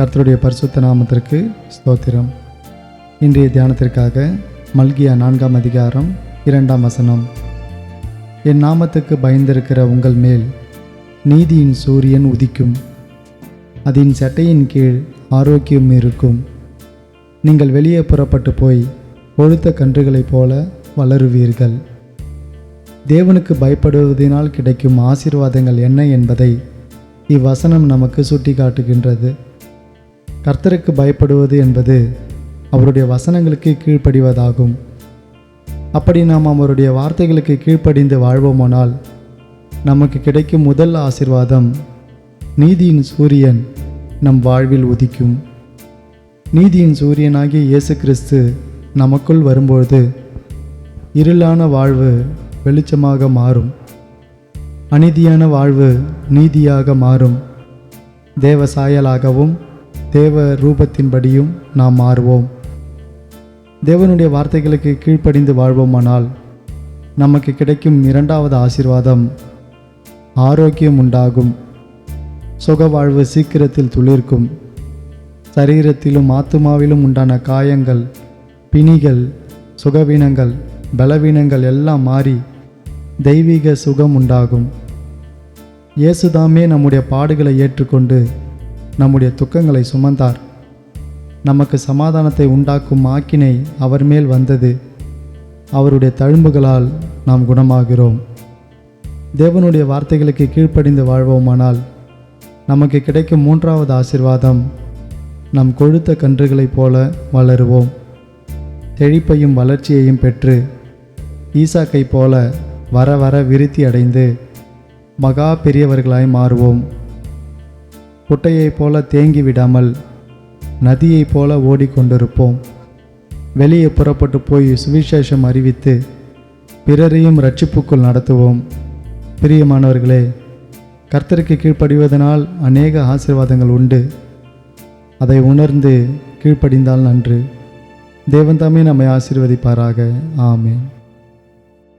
கர்த்தருடைய பரிசுத்த நாமத்திற்கு ஸ்தோத்திரம். இன்றைய தியானத்திற்காக மல்கியா நான்காம் அதிகாரம் இரண்டாம் வசனம். என் நாமத்துக்கு பயந்திருக்கிற உங்கள் மேல் நீதியின் சூரியன் உதிக்கும். அதன் சட்டையின் கீழ் ஆரோக்கியம் இருக்கும். நீங்கள் வெளியே புறப்பட்டு போய் கொழுத்த கன்றுகளைப் போல வளருவீர்கள். தேவனுக்கு பயப்படுவதனால் கிடைக்கும் ஆசீர்வாதங்கள் என்ன என்பதை இவ்வசனம் நமக்கு சுட்டிக்காட்டுகின்றது. கர்த்தருக்கு பயப்படுவது என்பது அவருடைய வசனங்களுக்கு கீழ்ப்படிவதாகும். அப்படி நாம் அவருடைய வார்த்தைகளுக்கு கீழ்ப்படிந்து வாழ்வோமானால் நமக்கு கிடைக்கும் முதல் ஆசீர்வாதம் நீதியின் சூரியன் நம் வாழ்வில் உதிக்கும். நீதியின் சூரியனாகிய இயேசு கிறிஸ்து நமக்குள் வரும்பொழுது இருளான வாழ்வு வெளிச்சமாக மாறும். அநீதியான வாழ்வு நீதியாக மாறும். தேவ சாயலாகவும் தேவ ரூபத்தின்படியும் நாம் மாறுவோம். தேவனுடைய வார்த்தைகளுக்கு கீழ்ப்படிந்து வாழ்வோமானால் நமக்கு கிடைக்கும் இரண்டாவது ஆசீர்வாதம் ஆரோக்கியம் உண்டாகும். சுக வாழ்வு சீக்கிரத்தில் துளிர்க்கும். சரீரத்திலும் ஆத்துமாவிலும் உண்டான காயங்கள் பிணிகள் சுகவீனங்கள் பலவீனங்கள் எல்லாம் மாறி தெய்வீக சுகம் உண்டாகும். இயேசுதாமே நம்முடைய பாடுகளை ஏற்றுக்கொண்டு நம்முடைய துக்கங்களை சுமந்தார். நமக்கு சமாதானத்தை உண்டாக்கும் ஆக்கினை அவர் மேல் வந்தது. அவருடைய தழும்புகளால் நாம் குணமாகிறோம். தேவனுடைய வார்த்தைகளுக்கு கீழ்ப்படிந்து வாழ்வோமானால் நமக்கு கிடைக்கும் மூன்றாவது ஆசிர்வாதம் நம் கொழுத்த கன்றுகளைப் போல வளருவோம். செழிப்பையும் வளர்ச்சியையும் பெற்று ஈசாக்கைப் போல வர வர விருத்தி அடைந்து மகா பெரியவர்களாய் மாறுவோம். குட்டையைப் போல தேங்கி விடாமல் நதியைப் போல ஓடிக்கொண்டிருப்போம். வெளியே புறப்பட்டு போய் சுவிசேஷம் அறிவித்து பிறரையும் ரட்சிப்புக்குள் நடத்துவோம். பிரியமானவர்களே கர்த்தருக்கு கீழ்ப்படிவதனால் அநேக ஆசீர்வாதங்கள் உண்டு. அதை உணர்ந்து கீழ்ப்படிந்தால் நன்று. தேவன் தாமே நம்மை ஆசீர்வதிப்பாராக. ஆமேன்.